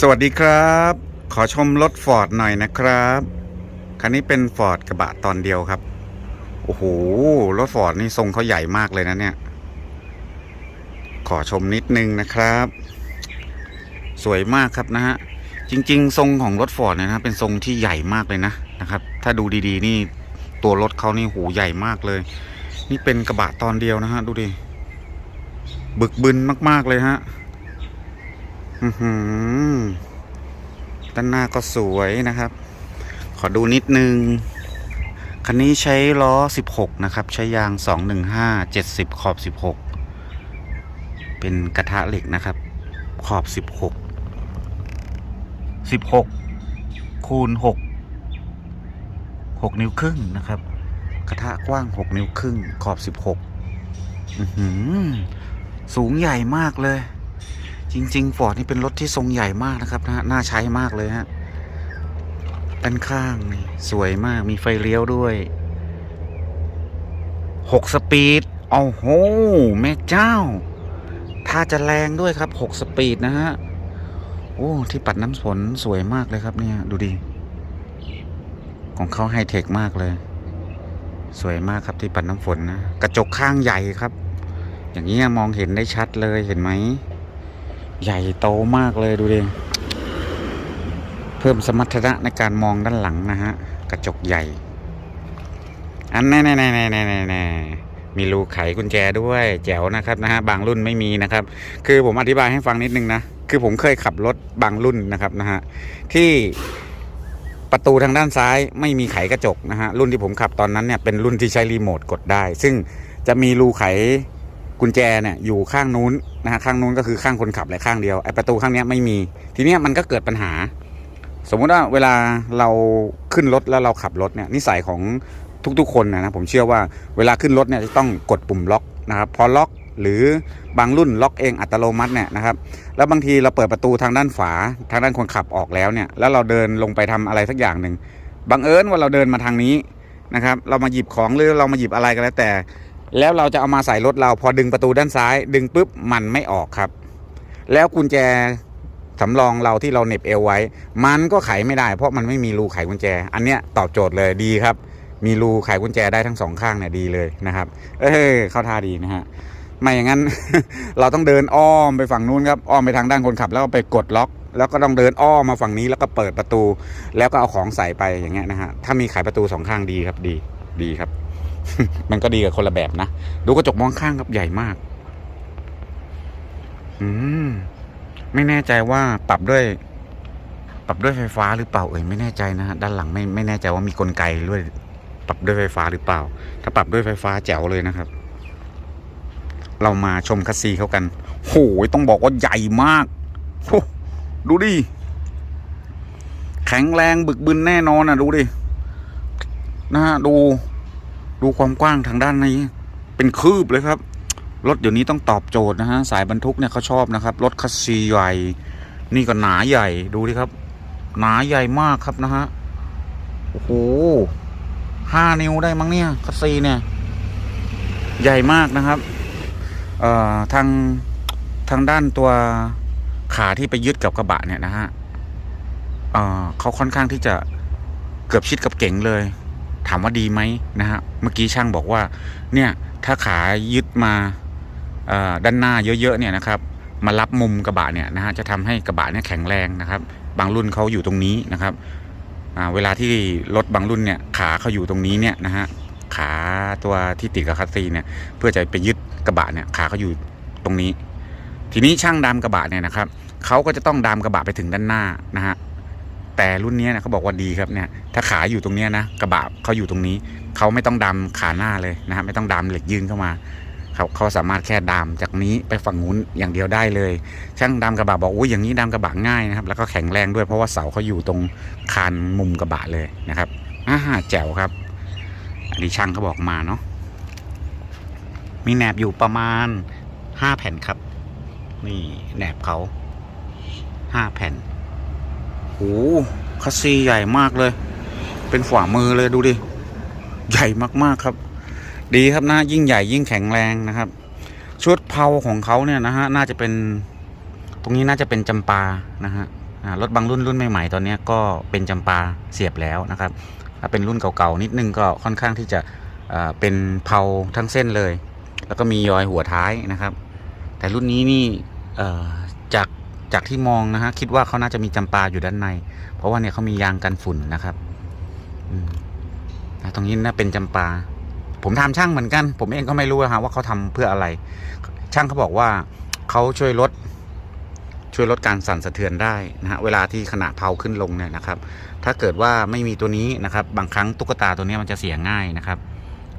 สวัสดีครับ ขอชมรถฟอร์ดหน่อยนะครับ คันนี้เป็นฟอร์ดกระบะตอนเดียวครับ โอ้โห รถฟอร์ดนี่ทรงเขาใหญ่มากเลยนะเนี่ย ขอชมนิดนึงนะครับ สวยมากครับนะฮะ จริง ๆ ทรงของรถฟอร์ดเนี่ยนะ เป็นทรงที่ใหญ่มากเลยนะนะครับ ถ้าดูดีๆ นี่ตัวรถเขานี่หูใหญ่มากเลย นี่เป็นกระบะตอนเดียวนะฮะ ดูดิ บึกบึนมากๆเลยฮะ ด้านหน้าก็สวยนะครับ ขอดูนิดนึง คันนี้ใช้ล้อ 16 นะครับ ใช้ยาง 215 70 ขอบ 16 เป็นกระทะเหล็กนะครับ ขอบ 16 16 คูณ 6 6 นิ้วครึ่งนะครับ กระทะกว้าง 6 นิ้วครึ่ง ขอบ 16อือหือสูงใหญ่มากเลย จริงๆฟอร์ดนี่เป็นรถที่ทรงใหญ่มากนะครับนะน่าใช้มากเลยฮะด้านข้างนี่สวยมากมีไฟเลี้ยวด้วยหกสปีดโอ้โหแม่เจ้า ถ้าจะแรงด้วยครับหกสปีดนะฮะโอ้ที่ปัดน้ำฝนสวยมากเลยครับเนี่ยดูดิของเขาไฮเทคมากเลย สวยมากครับที่ปัดน้ำฝนนะ กระจกข้างใหญ่ครับ อย่างนี้มองเห็นได้ชัดเลยเห็นไหม ใหญ่โตมากเลยดูดิเพิ่มสมรรถนะในการมองด้านหลังนะฮะ กระจกใหญ่ อันแน่แน่แน่แน่แน่แน่แน่มีรูไขกุญแจด้วยแจ๋วนะครับนะฮะบางรุ่นไม่มีนะครับ คือผมอธิบายให้ฟังนิดนึงนะ คือผมเคยขับรถบางรุ่นนะครับนะฮะที่ประตูทางด้านซ้ายไม่มีไขกระจกนะฮะรุ่นที่ผมขับตอนนั้นเนี่ยเป็นรุ่นที่ใช้รีโมทกดได้ ซึ่งจะมีรูไข กุญแจเนี่ยอยู่ข้างนู้นนะฮะข้างนู้นก็คือข้างคนขับเลยข้างเดียวไอประตูข้างนี้ไม่มี ทีเนี้ยมันก็เกิดปัญหา สมมุติว่าเวลาเราขึ้นรถแล้วเราขับรถเนี่ยนิสัยของทุกๆคนนะนะผมเชื่อว่าเวลาขึ้นรถเนี่ยจะต้องกดปุ่มล็อกนะครับพอล็อกหรือบางรุ่นล็อกเองอัตโนมัติเนี่ยนะครับ แล้วบางทีเราเปิดประตูทางด้านฝาทางด้านคนขับออกแล้วเนี่ย แล้วเราเดินลงไปทำอะไรสักอย่างหนึ่งบังเอิญว่าเราเดินมาทางนี้นะครับ เรามาหยิบของหรือเรามาหยิบอะไรก็แล้วแต่ แล้วเราจะเอามาใส่รถเราพอดึงประตูด้านซ้าย ดึงปุ๊บมันไม่ออกครับ แล้วกุญแจสำรองเราที่เราเน็บเอวไว้ มันก็ไขไม่ได้ เพราะมันไม่มีรูไขกุญแจ อันเนี้ยตอบโจทย์เลยดีครับ มีรูไขกุญแจได้ทั้งสองข้างเนี่ยดีเลยนะครับ เออเข้าท่าดีนะฮะไม่อย่างนั้น เราต้องเดินอ้อมไปฝั่งนู้นครับอ้อมไปทางด้านคนขับ แล้วก็ไปกดล็อก แล้วก็ต้องเดินอ้อมมาฝั่งนี้แล้วก็เปิดประตู แล้วก็เอาของใส่ไปอย่างเงี้ยนะฮะถ้ามีไขประตูสองข้างดีครับดีดีครับ มันก็ดีกับคนละแบบนะ ดูกระจกมองข้างครับใหญ่มาก อืม ไม่แน่ใจว่าปรับด้วย ปรับด้วยไฟฟ้าหรือเปล่าเอ่ยไม่แน่ใจนะฮะด้านหลังไม่ไม่แน่ใจว่ามีกลไกด้วย ปรับด้วยไฟฟ้าหรือเปล่า ถ้าปรับด้วยไฟฟ้าแจ๋วเลยนะครับ เรามาชมคัสซีเขากันโหยต้องบอกว่าใหญ่มากโอ้ดูดิ แข็งแรงบึกบึนแน่นอนอะ ดูดิ นะฮะดู ดูความกว้างทางด้านนี้ เป็นคืบเลยครับ รถเดี๋ยวนี้ต้องตอบโจทย์นะฮะ สายบรรทุกเนี่ยเขาชอบนะครับ รถคัสซีใหญ่ นี่ก็หนาใหญ่ ดูดิครับ หนาใหญ่มากครับนะฮะ โอ้โหห้านิ้วได้มั้งเนี่ยคัสซีเนี่ย ใหญ่มากนะครับ เอ่อ ทางทางด้านตัวขาที่ไปยึดกับกระบะเนี่ยนะฮะเอ่อเขาค่อนข้างที่จะเกือบชิดกับเก๋งเลยามว่าดีไหมนะฮะเมื่อกี้ช่างบอกว่าเนี่ยถ้าขายึดมาด้านหน้าเยอะๆเนี่ยนะครับมารับมุมกระบะเนี่ยนะฮะจะทำให้กระบะเนี่ยแข็งแรงนะครับ บางรุ่นเขาอยู่ตรงนี้นะครับเวลาที่รถบางรุ่นเนี่ยขาเขาอยู่ตรงนี้เนี่ยนะฮะขาตัวที่ติดกับคัสซีเนี่ยเพื่อจะไปยึดกระบะเนี่ยขาเขาอยู่ตรงนี้ ทีนี้ช่างดามกระบะเนี่ยนะครับเขาก็จะต้องดามกระบะไปถึงด้านหน้านะฮะ แต่รุ่นนี้นะเขาบอกว่าดีครับเนี่ยถ้าขาอยู่ตรงนี้นะกระบะเขาอยู่ตรงนี้เขาไม่ต้องดามขาหน้าเลยนะฮะไม่ต้องดามเหล็กยื่นเข้ามาเขาเขาสามารถแค่ดามจากนี้ไปฝั่งนู้นอย่างเดียวได้เลย ช่างดามกระบะบอกโอ้ยอย่างนี้ดามกระบะง่ายนะครับ แล้วก็แข็งแรงด้วยเพราะว่าเสาเขาอยู่ตรงคานมุมกระบะเลยนะครับอ่าแจ๋วครับ อันนี้ช่างเขาบอกมาเนาะมีแหนบอยู่ประมาณห้าแผ่นครับ นี่แหนบเขาห้าแผ่น โอ้โหคัสซีใหญ่มากเลย เป็นฝ่ามือเลยดูดิ ใหญ่มากๆครับ ดีครับนะยิ่งใหญ่ยิ่งแข็งแรงนะครับ ชุดเพาของเขาเนี่ยนะฮะน่าจะเป็นตรงนี้น่าจะเป็นจำปานะฮะรถบางรุ่นรุ่นใหม่ๆตอนนี้ก็เป็นจำปาเสียบแล้วนะครับถ้าเป็นรุ่นเก่าๆนิดนึงก็ค่อนข้างที่จะเป็นเผาทั้งเส้นเลย แล้วก็มียอยหัวท้ายนะครับ แต่รุ่นนี้นี่จาก จากที่มองนะฮะคิดว่าเขาน่าจะมีจำปาอยู่ด้านใน เพราะว่าเนี่ยเขามียางกันฝุ่นนะครับตรงนี้น่าเป็นจำปา ผมถาช่างเหมือนกัน ผมเองก็ไม่รู้นะฮะว่าเขาทำเพื่ออะไร ช่างเขาบอกว่าเขาช่วยลดช่วยลดการสั่นสะเทือนได้นะฮะเวลาที่ขณะเผาขึ้นลงเนี่ยนะครับ ถ้าเกิดว่าไม่มีตัวนี้นะครับ บางครั้งตุ๊กตาตัวนี้มันจะเสียง่ายนะครับ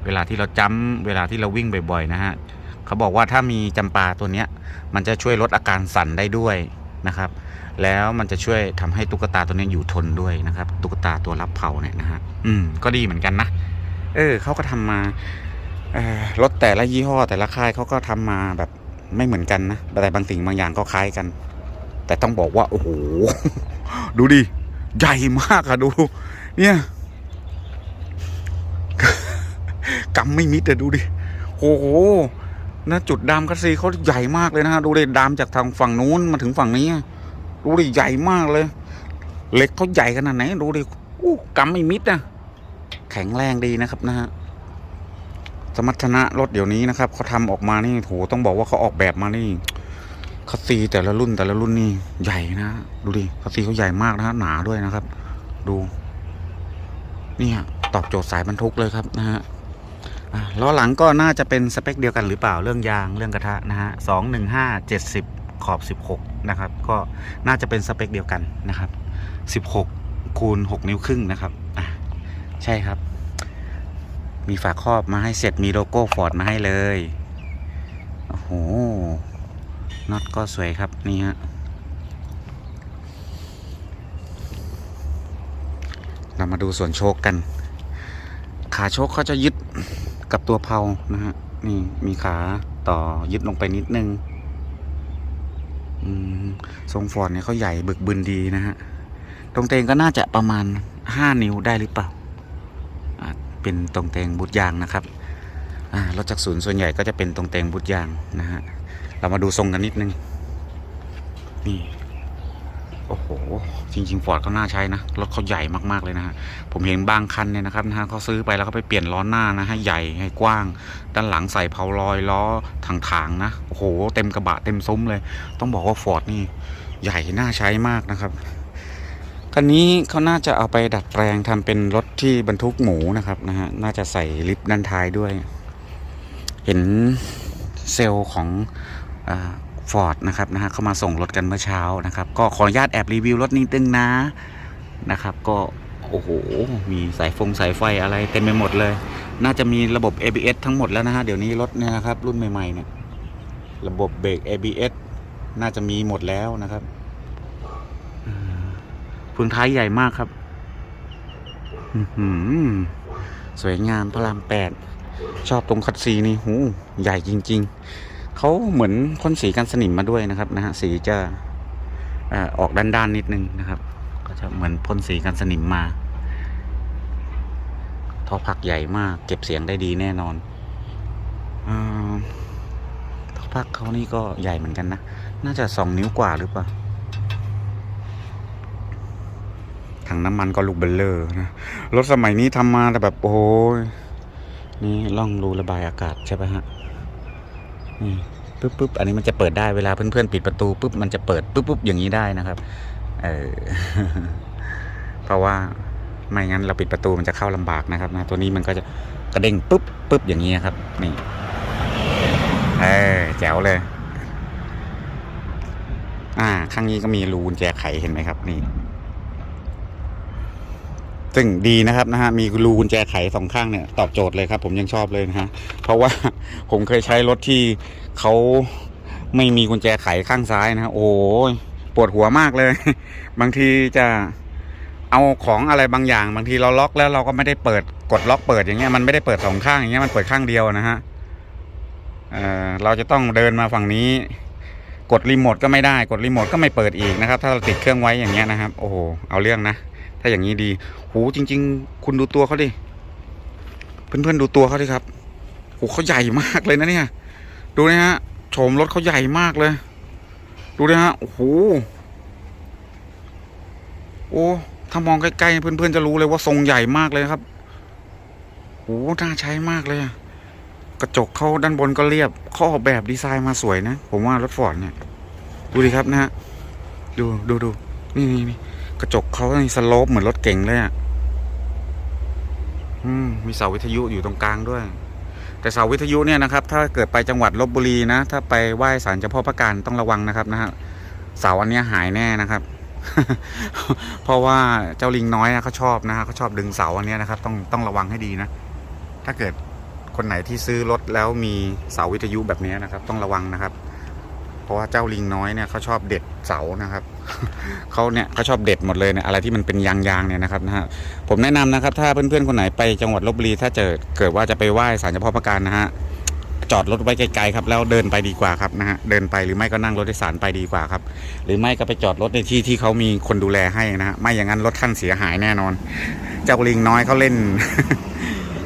เวลาที่เราจ้ำเวลาที่เราวิ่งบ่อยๆนะฮะเขาบอกว่าถ้ามีจำปาตัวนี้มันจะช่วยลดอาการสั่นได้ด้วย นะครับ แล้วมันจะช่วยทำให้ตุ๊กตาตัวนี้อยู่ทนด้วยนะครับ ตุ๊กตาตัวรับเผาเนี่ยนะฮะอืมก็ดีเหมือนกันนะเออเขาก็ทำมาออรถแต่ละยี่ห้อแต่ละค่ายเขาก็ทำมาแบบไม่เหมือนกันนะแต่บางสิ่งบางอย่างก็คล้ายกัน แต่ต้องบอกว่า โอ้โห ดูดิ ใหญ่มากอะดู เนี่ยกำไม่มิดอะดูดิ โอ้โห นะจุดดามคัสซีเขาใหญ่มากเลยนะฮะดูดิดามจากทางฝั่งนู้นมาถึงฝั่งนี้ดูดิใหญ่มากเลยเหล็กเขาใหญ่ขนาดไหนดูดิอู้กำไม่มิดนะแข็งแรงดีนะครับนะฮะสมรรถนะรถเดี๋ยวนี้นะครับเขาทำออกมานี่โหต้องบอกว่าเขาออกแบบมานี่คัสซีแต่ละรุ่นแต่ละรุ่นนี่ใหญ่นะดูดิคัสซีเขาใหญ่มากนะฮะหนาด้วยนะครับ ดูนี่ยตอบโจทย์สายบรรทุกเลยครับนะฮะ ล้อหลังก็น่าจะเป็นสเปคเดียวกันหรือเปล่าเรื่องยางเรื่องกระทะนะฮะสองหนึ่งห้าเจ็ดสิบขอบสิบหกนะครับ ก็น่าจะเป็นสเปคเดียวกันนะครับสิบหกคูณหกนิ้วครึ่งนะครับอะใช่ครับ มีฝาครอบมาให้เสร็จมีโลโก้ฟอร์ดมาให้เลยโอ้โหน็อตก็สวยครับนี่ฮะเรามาดูส่วนโชคกัน ขาโชคเขาจะยึด กับตัวเพานะฮะนี่มีขาต่อยึดลงไปนิดนึงทรงฟอร์ดเนี่ยเขาใหญ่บึกบึนดีนะฮะ ตรงเตงก็น่าจะประมาณห้านิ้วได้หรือเปล่า เป็นตรงเตงบุตยางนะครับรถจักรศูนย์ส่วนใหญ่ก็จะเป็นตรงเตงบุตยางนะฮะ เรามาดูทรงกันนิดนึง นี่ โอ้โห จริงๆฟอร์ดเขาน่าใช้นะ รถเขาใหญ่มากๆเลยนะฮะ ผมเห็นบางคันเนี่ยนะครับนะฮะเขาซื้อไปแล้วก็ไปเปลี่ยนล้อหน้านะให้ใหญ่ให้กว้าง ด้านหลังใส่เพาลอยล้อถางๆนะ โอ้โห เต็มกระบะเต็มซุ้มเลย ต้องบอกว่าฟอร์ดนี่ใหญ่น่าใช้มากนะครับ คันนี้เขาน่าจะเอาไปดัดแปลงทำเป็นรถที่บรรทุกหมูนะครับนะฮะ น่าจะใส่ลิฟต์ด้านท้ายด้วย เห็นเซลล์ของ ฟอร์ดนะครับนะฮะเข้ามาส่งรถกันเมื่อเช้านะครับ ก็ขออนุญาตแอบรีวิวรถนิดนึงนะนะครับ ก็โอ้โห มีสายฟงสายไฟอะไรเต็มไปหมดเลย น่าจะมีระบบ ABS ทั้งหมดแล้วนะฮะ เดี๋ยวนี้รถเนี่ยนะครับ รุ่นใหม่ๆเนี่ยระบบเบรก ABS น่าจะมีหมดแล้วนะครับอ่าเฟืองท้ายใหญ่มากครับหือสวยงามพระรามแปดชอบตรงคัดซีนี่หูใหญ่จริง ๆ เขาเหมือนพ่นสีกันสนิมมาด้วยนะครับนะฮะสีจะอออกด้านๆนิดนึงนะครับ ก็จะเหมือนพ่นสีกันสนิมมาท่อพักใหญ่มาก เก็บเสียงได้ดีแน่นอนอท่อพักเขานี่ก็ใหญ่เหมือนกันนะ น่าจะสองนิ้วกว่าหรือเปล่าถังน้ำมันก็ลูกเบลเลอร์นะรถสมัยนี้ทำมาแต่แบบโอ้ยนี่ล่องรูระบายอากาศใช่ไหมฮะ ปุ๊บปุ๊บอันนี้มันจะเปิดได้เวลาเพื่อนๆปิดประตูปุ๊บมันจะเปิดปุ๊บปุ๊บอย่างนี้ได้นะครับเออเพราะว่าไม่งั้นเราปิดประตูมันจะเข้าลำบากนะครับนะตัวนี้มันก็จะกระเด้งปุ๊บปุ๊บอย่างนี้ครับ นี่เออแจ๋วเลย อ่า ข้างนี้ก็มีรูกุญแจไขเห็นไหมครับ นี่ ซึ่งดีนะครับนะฮะมีรูกุญแจไขสองข้างเนี่ยตอบโจทย์เลยครับ ผมยังชอบเลยนะฮะเพราะว่าผมเคยใช้รถที่เขาไม่มีกุญแจไขข้างซ้ายนะฮะโอ้ยปวดหัวมากเลย บางทีจะเอาของอะไรบางอย่าง บางทีเราล็อกแล้วเราก็ไม่ได้เปิดกดล็อกเปิดอย่างเงี้ยมันไม่ได้เปิดสองข้างอย่างเงี้ยมันเปิดข้างเดียวนะฮะเออเราจะต้องเดินมาฝั่งนี้ กดรีโมทก็ไม่ได้กดรีโมทก็ไม่เปิดอีกนะครับ ถ้าเราติดเครื่องไว้อย่างเงี้ยนะครับ โอ้โหเอาเรื่องนะ ถ้าอย่างนี้ดีโหจริง ๆ คุณดูตัวเขาดิเพื่อนๆดูตัวเขาดิครับโหเขาใหญ่มากเลยนะเนี่ย ดูนะฮะโฉมรถเขาใหญ่มากเลย ดูนะฮะโอ้โหโอ้ถ้ามองใกล้ๆเพื่อนๆจะรู้เลยว่าทรงใหญ่มากเลยครับโอ้น่าใช้มากเลยกระจกเขาด้านบนก็เรียบข้อออกแบบดีไซน์มาสวยนะ ผมว่ารถฟอร์ดเนี่ย ดูดิครับนะฮะ ดูดูดูนี่นี่นี่ กระจกเขาในสโลปเหมือนรถเก๋งเลยอะอืมมีเสาวิทยุอยู่ตรงกลางด้วย แต่เสาวิทยุเนี่ยนะครับ ถ้าเกิดไปจังหวัดลบบุรีนะ ถ้าไปไหว้ศาลเจ้าพ่อพระการต้องระวังนะครับนะฮะเสาอันเนี้ยหายแน่นะครับ เพราะว่าเจ้าลิงน้อยนะเขาชอบนะฮะเขาชอบดึงเสาอันเนี้ยนะครับ ต้องต้องระวังให้ดีนะ ถ้าเกิดคนไหนที่ซื้อรถแล้วมีเสาวิทยุแบบนี้นะครับ ต้องระวังนะครับ เพราะว่าเจ้าลิงน้อยเนี่ยเขาชอบเด็ดเสานะครับเขาเนี่ยเขาชอบเด็ดหมดเลยเนี่ยอะไรที่มันเป็นยางๆเนี่ยนะครับนะฮะผมแนะนำนะครับ ถ้าเพื่อนๆคนไหนไปจังหวัดลบบุรีถ้าเจอเกิดว่าจะไปไหว้ศาลเจ้าพ่อพระการนะฮะจอดรถไว้ไกลๆครับแล้วเดินไปดีกว่าครับนะฮะเดินไปหรือไม่ก็นั่งรถโดยสารไปดีกว่าครับ หรือไม่ก็ไปจอดรถในที่ที่เขามีคนดูแลให้นะฮะไม่อย่างนั้นรถท่านเสียหายแน่นอน เจ้าลิงน้อยเขาเล่น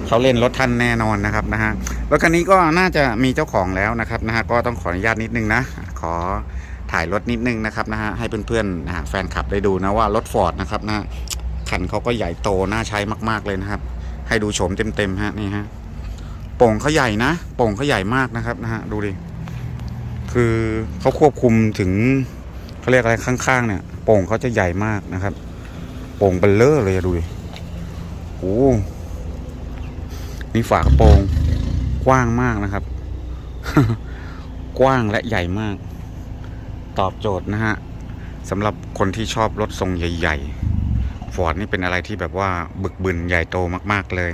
เขาเล่นรถท่านแน่นอนนะครับนะฮะรถคันนี้ก็น่าจะมีเจ้าของแล้วนะครับนะฮะก็ต้องขออนุญาตนิดนึงนะ ขอถ่ายรถนิดนึงนะครับนะฮะให้เพื่อนๆนะฮะแฟนคลับได้ดูนะว่ารถฟอร์ดนะครับนะฮะคันเขาก็ใหญ่โตน่าใช้มากๆเลยนะครับ ให้ดูโฉมเต็มๆฮะนี่ฮะโป่งเขาใหญ่นะโป่งเขาใหญ่มากนะครับนะฮะดูดิคือเขาควบคุมถึงเขาเรียกอะไรข้างๆ เนี่ยโป่งเขาจะใหญ่มากนะครับ โป่งเบลเลอร์เลยดูดิโอ้มีฝากระโปรงกว้างมากนะครับ กว้างและใหญ่มาก ตอบโจทย์นะฮะสำหรับคนที่ชอบรถทรงใหญ่ๆฟอร์ดนี่เป็นอะไรที่แบบว่าบึกบึนใหญ่โตมากๆเลย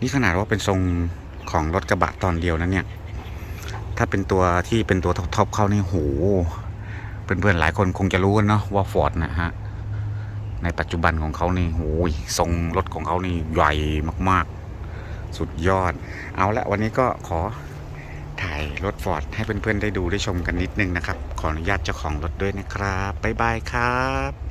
นี่ขนาดว่าเป็นทรงของรถกระบะตอนเดียวนะเนี่ย ถ้าเป็นตัวที่เป็นตัวท็อปๆเข้านี่โหเพื่อนๆหลายคนคงจะรู้กันเนาะว่าฟอร์ดนะฮะในปัจจุบันของเขานี่โอ้ยทรงรถของเขานี่ใหญ่มากๆ สุดยอด เอาละวันนี้ก็ขอ ถ่ายรถฟอร์ดให้เพื่อนๆได้ดูได้ชมกันนิดนึงนะครับ ขออนุญาตเจ้าของรถด้วยนะครับ บ๊ายบายครับ